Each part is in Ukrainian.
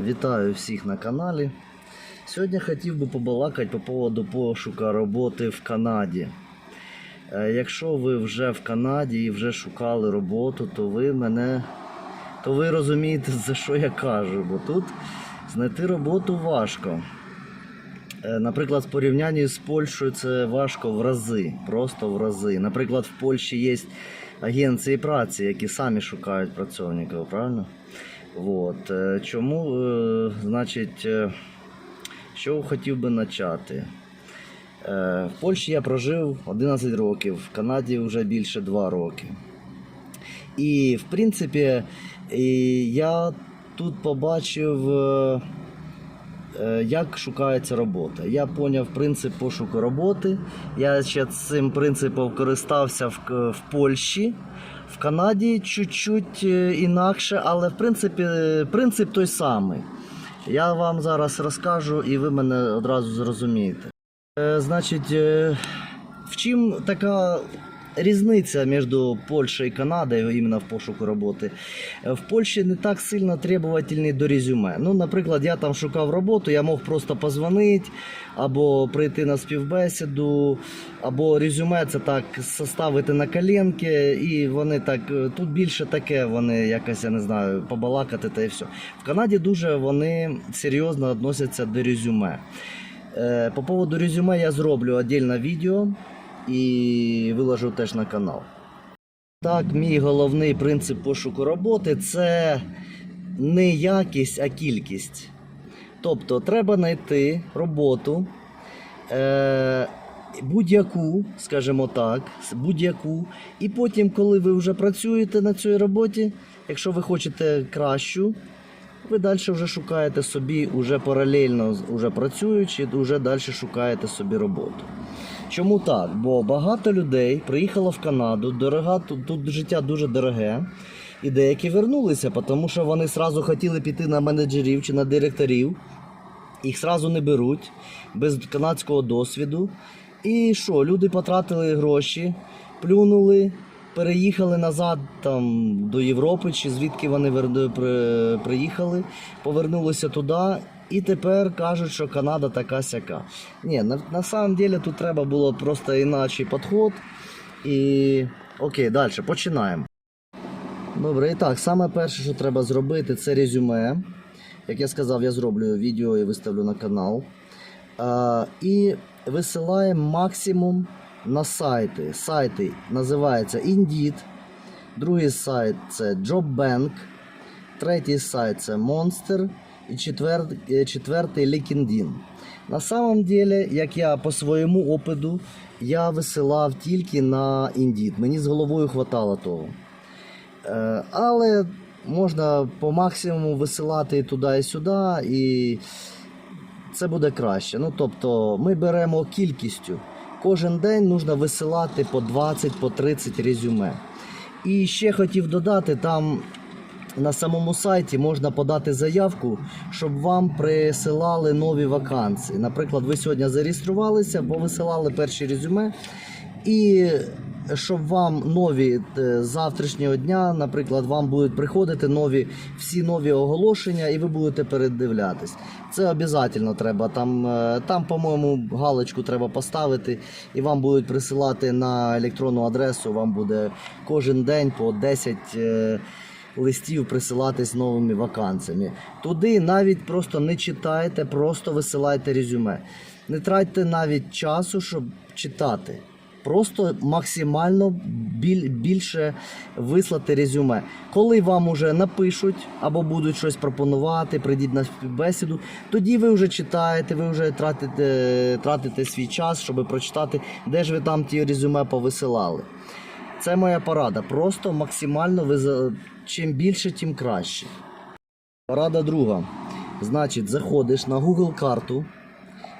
Вітаю всіх на каналі. Сьогодні хотів би побалакати по поводу пошуку роботи в Канаді. Е, Якщо ви вже в Канаді і вже шукали роботу, то ви мене то ви розумієте, за що я кажу, бо тут знайти роботу важко. Е, Наприклад, в порівнянні з Польщею це важко в рази, просто в рази. Наприклад, в Польщі є агенції праці, які самі шукають працівників, правильно? Вот. е, Чому, е, значить, е, що хотів би почати? В Польщі я прожив 11 років, в Канаді вже більше 2 роки. І, в принципі, я тут побачив, як шукається робота. Я поняв принцип пошуку роботи. Я ще цим принципом користався в, в Польщі. В Канаді чуть-чуть е, інакше, але в принципі принцип той самий. Я вам зараз розкажу і ви мене одразу зрозумієте. Е, Значить, е, в чим така різниця між Польщею і Канадою іменно в пошуку роботи? В Польщі не так сильно требовательні до резюме. Ну, наприклад, я там шукав роботу, я мог просто позвонити або прийти на співбесіду, або резюме це так составити на коленки, і вони так тут більше таке, вони якось я не знаю, побалакати та і все. В Канаді дуже вони серйозно відносяться до резюме. Е, По поводу резюме я зроблю отдельне відео і виложу теж на канал. Так, мій головний принцип пошуку роботи це не якість, а кількість. Тобто треба знайти роботу е, будь-яку, скажімо так, будь-яку. І потім, коли ви вже працюєте на цій роботі, якщо ви хочете кращу, ви далі вже шукаєте собі, уже паралельно уже працюючи, вже далі шукаєте собі роботу. Чому так? Бо багато людей приїхало в Канаду, дорога, тут, тут життя дуже дороге. І деякі вернулися, тому що вони сразу хотіли піти на менеджерів чи на директорів. Їх сразу не беруть без канадського досвіду. І що, люди потратили гроші, плюнули, переїхали назад там, до Європи, чи звідки вони приїхали, повернулися туди. І тепер кажуть, що Канада така сяка. Ні, на, на самом деле тут треба було просто інакший підход. І окей, далі починаємо. Добре, і так, саме перше, що треба зробити, це резюме. Як я сказав, я зроблю відео і виставлю на канал. А, і висилаємо максимум на сайти. Сайти називаються Indeed, другий сайт це JobBank, третій сайт це Monster четвертий, е, четвертий На самом деле, як я по своєму опиту, я висилав тільки на Indeed. Мені з головою хватало того. Е, Але можна по максимуму висилати туди і сюди, і це буде краще. Ну, тобто, ми беремо кількістю. Кожен день потрібно висилати по 20, по 30 резюме. І ще хотів додати, там на самому сайті можна подати заявку, щоб вам присилали нові вакансії. Наприклад, ви сьогодні зареєструвалися, повисилали перші резюме, і щоб вам нові е, з завтрашнього дня, наприклад, вам будуть приходити нові всі нові оголошення, і ви будете передивлятись. Це обов'язково треба. Там, е, там, по-моєму, галочку треба поставити, і вам будуть присилати на електронну адресу. Вам буде кожен день по 10 е, листів присилати з новими вакансіями. Туди навіть просто не читайте, просто висилайте резюме. Не тратьте навіть часу, щоб читати. Просто максимально біль, більше вислати резюме. Коли вам уже напишуть або будуть щось пропонувати, прийдіть на співбесіду, тоді ви вже читаєте, ви вже тратите, тратите свій час, щоб прочитати, де ж ви там ті резюме повисилали. Це моя порада. Просто максимально ви чим більше, тим краще. Порада друга. Значить, заходиш на Google карту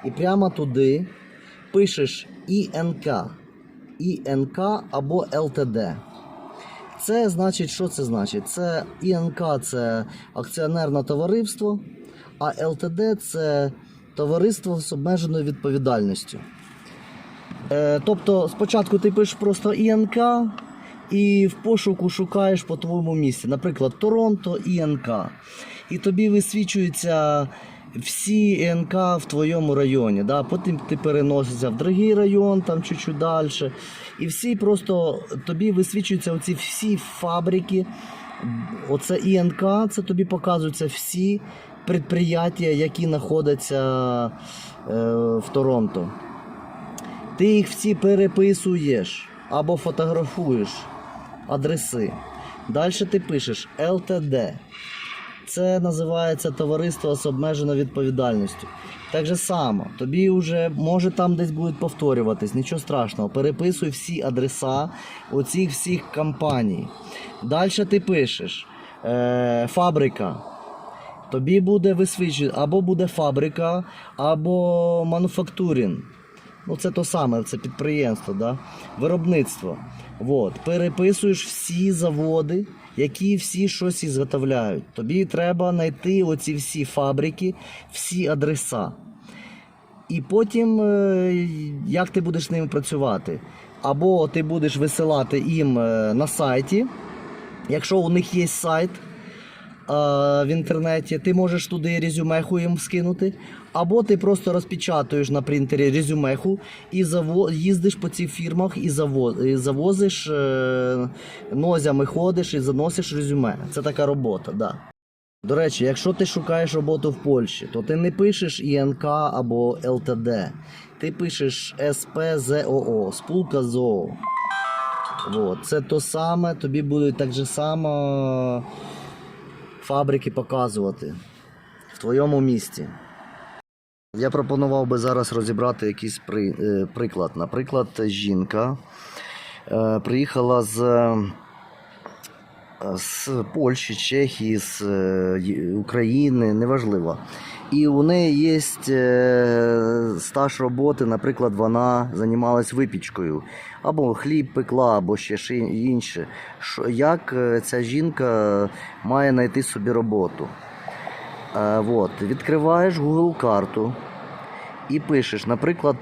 і прямо туди пишеш ІНК. ІНК або ЛТД. Це значить, що це значить? Це ІНК це акціонерне товариство, а ЛТД це товариство з обмеженою відповідальністю. Е, тобто спочатку ти пишеш просто ІНК і в пошуку шукаєш по твоєму місці. Наприклад, Торонто ІНК. і тобі висвічуються всі ЕНК в твоєму районі. Да? Потім ти переносишся в другий район, там чуть-чуть далі. І всі просто тобі висвічуються оці всі фабрики. Оце ІНК, це тобі показуються всі підприємства, які знаходяться е, в Торонто. Ти їх всі переписуєш або фотографуєш адреси. Далі ти пишеш LTD. Це називається товариство з обмеженою відповідальністю. Так же само, тобі вже може там десь будуть повторюватись, нічого страшного. Переписуй всі адреса оцих всіх компаній. Далі ти пишеш е, фабрика. Тобі буде висвічувати або буде фабрика, або мануфактурінг. Ну, це то саме, це підприємство, да? виробництво. Вот. Переписуєш всі заводи, які всі щось ізготовляють. Тобі треба знайти оці всі фабрики, всі адреса. І потім, е, як ти будеш з ними працювати? Або ти будеш висилати їм е, на сайті, якщо у них є сайт в інтернеті, ти можеш туди резюмеху їм скинути. Або ти просто розпечатуєш на принтері резюмеху і їздиш по цих фірмах і, заво... і завозиш е... нозями ходиш і заносиш резюме. Це така робота, да. До речі, якщо ти шукаєш роботу в Польщі, то ти не пишеш ІНК або ЛТД. Ти пишеш СПЗОО, спулка ЗОО. Вот. Це то саме, тобі будуть так же само фабрики показувати в твоєму місті. Я пропонував би зараз розібрати якийсь при, е, приклад. Наприклад, жінка е, приїхала з, е, з Польщі, Чехії, з е, України, неважливо. І у неї є е, стаж роботи, наприклад, вона займалась випічкою, або хліб пекла, або ще інше. Як е, ця жінка має знайти собі роботу? Е, вот. Відкриваєш Google карту і пишеш, наприклад,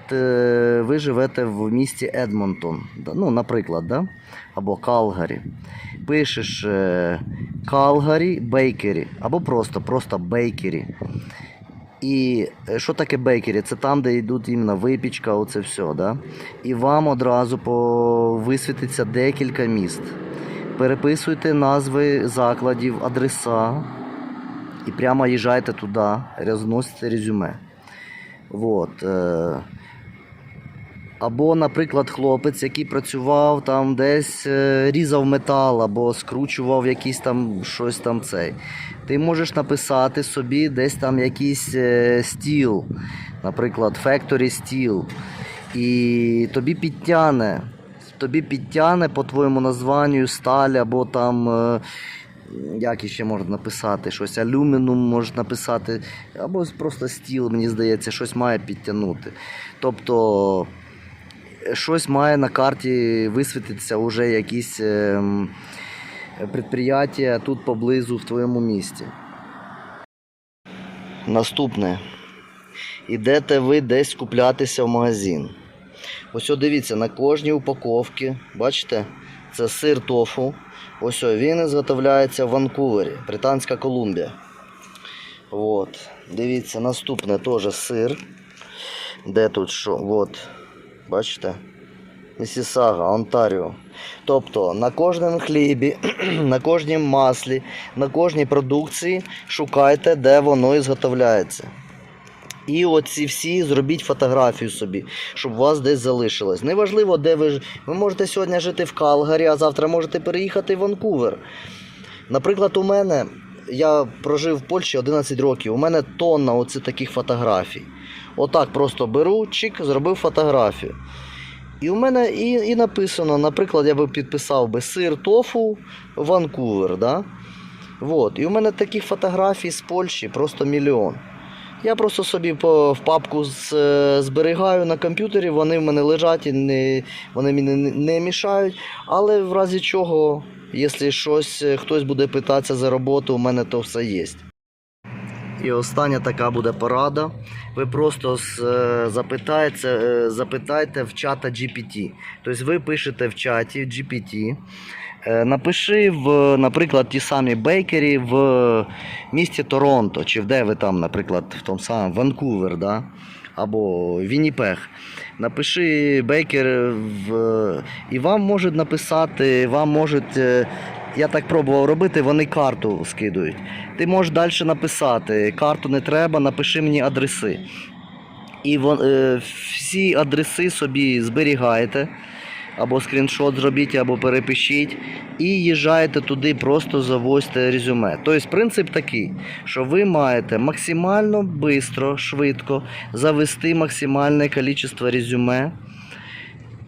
ви живете в місті Едмонтон. Ну, наприклад, да? або Калгарі. Пишеш Калгарі Бейкері, або просто, просто Бейкері. І е, що таке бейкері? Це там, де йдуть іменно випічка, оце все. Да? І вам одразу висвітиться декілька міст. Переписуйте назви закладів, адреса і прямо їжджайте туди, розносите резюме. Вот. Або, наприклад, хлопець, який працював там десь е, різав метал або скручував якийсь там щось там цей. Ти можеш написати собі десь там якийсь е, стіл, наприклад, Factory Steel. І тобі підтягне. Тобі підтягне по твоєму названню сталь або там. е, як іще можна написати, щось алюмініум можна написати, або просто стіл, мені здається, щось має підтягнути. Тобто щось має на карті висвітитися вже якісь ем, підприємства тут поблизу в твоєму місті. Наступне. Ідете ви десь куплятися в магазин. Ось о, дивіться, на кожній упаковці, бачите, це сир тофу. Ось о, він зготовляється в Ванкувері, Британська Колумбія. От. Дивіться, наступне теж сир. Де тут що? От. Бачите? Місісага, Онтаріо. Тобто на кожному хлібі, на кожнім маслі, на кожній продукції шукайте, де воно і зготовляється. І оці всі зробіть фотографію собі, щоб у вас десь залишилось. Неважливо, де ви. Ви можете сьогодні жити в Калгарі, а завтра можете переїхати в Ванкувер. Наприклад, у мене я прожив в Польщі 11 років. У мене тонна оці таких фотографій. Отак просто беру, чик, зробив фотографію. І у мене і, і написано, наприклад, я би підписав би сир тофу Ванкувер. Да? Вот. І у мене таких фотографій з Польщі просто мільйон. Я просто собі по, в папку з, е, зберігаю на комп'ютері, вони в мене лежать і не, вони мені не, не мішають. Але в разі чого, якщо щось, е, хтось буде питатися за роботу, у мене то все є. І остання така буде порада. Ви просто е, запитаєте, е, запитайте в чата GPT. Тобто ви пишете в чаті GPT, Е, Напиши в, наприклад, ті самі бейкері в місті Торонто, чи де ви там, наприклад, в тому самому Ванкувер, да? або Вінніпег. Напиши бейкер в... і вам можуть написати, вам можуть. Я так пробував робити, вони карту скидують. Ти можеш далі написати, карту не треба, напиши мені адреси. І е, всі адреси собі зберігаєте, або скріншот зробіть, або перепишіть, і їжджаєте туди, просто завозьте резюме. Тобто принцип такий, що ви маєте максимально швидко, швидко завести максимальне кількість резюме.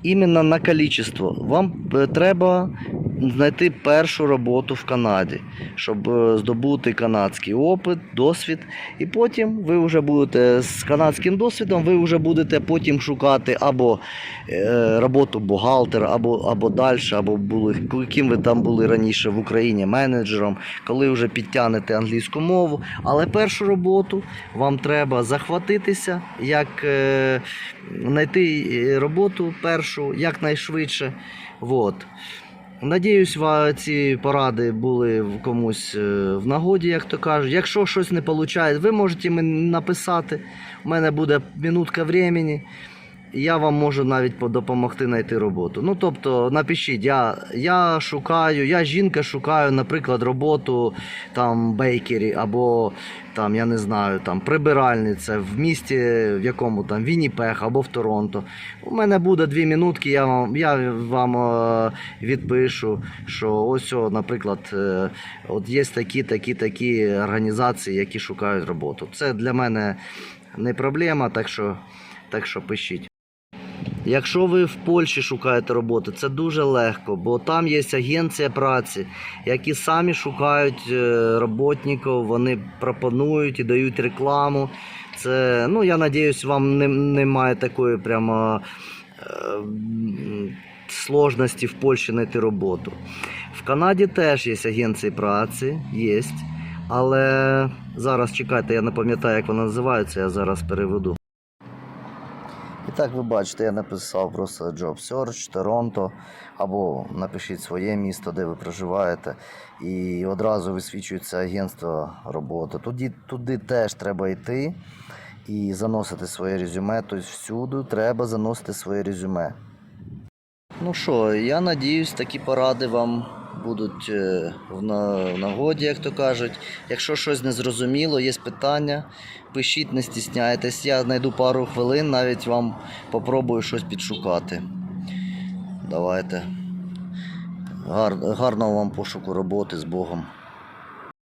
Іменно на кількість. Вам е, треба знайти першу роботу в Канаді, щоб е, здобути канадський опит, досвід. І потім ви вже будете з канадським досвідом, ви вже будете потім шукати або е, роботу бухгалтера, або, або далі, або були, ким ви там були раніше в Україні менеджером, коли вже підтягнете англійську мову. Але першу роботу вам треба захватитися, як е, знайти роботу першу якнайшвидше. Вот. Надіюсь, ва- ці поради були комусь е, в нагоді, як то кажуть. Якщо щось не виходить, ви можете мені написати. У мене буде минутка времени. Я вам можу навіть допомогти знайти роботу. Ну, тобто, напишіть, я, я шукаю, я жінка шукаю, наприклад, роботу там бейкері або там, я не знаю, там прибиральниця в місті, в якому там Вінніпег або в Торонто. У мене буде дві минутки, я вам, я вам е, відпишу, що ось, о, наприклад, е, от є такі, такі, такі організації, які шукають роботу. Це для мене не проблема, так що, так що пишіть. Якщо ви в Польщі шукаєте роботу, це дуже легко, бо там є агенція праці, які самі шукають е, роботників, вони пропонують і дають рекламу. Це, ну, я надіюсь, вам немає такої прямо е, сложності в Польщі знайти роботу. В Канаді теж є агенції праці, є. Але зараз чекайте, я не пам'ятаю, як вона називається, я зараз переведу. Так ви бачите, я написав просто Job Search, Торонто, або напишіть своє місто, де ви проживаєте, і одразу висвічується агентство роботи. Туди, туди теж треба йти і заносити своє резюме. Тобто всюди треба заносити своє резюме. Ну що, я надіюсь, такі поради вам будуть е, в нагоді, як то кажуть. Якщо щось незрозуміло, є питання, пишіть, не стісняйтесь. Я знайду пару хвилин, навіть вам попробую щось підшукати. Давайте. Гар, гарного вам пошуку роботи з Богом.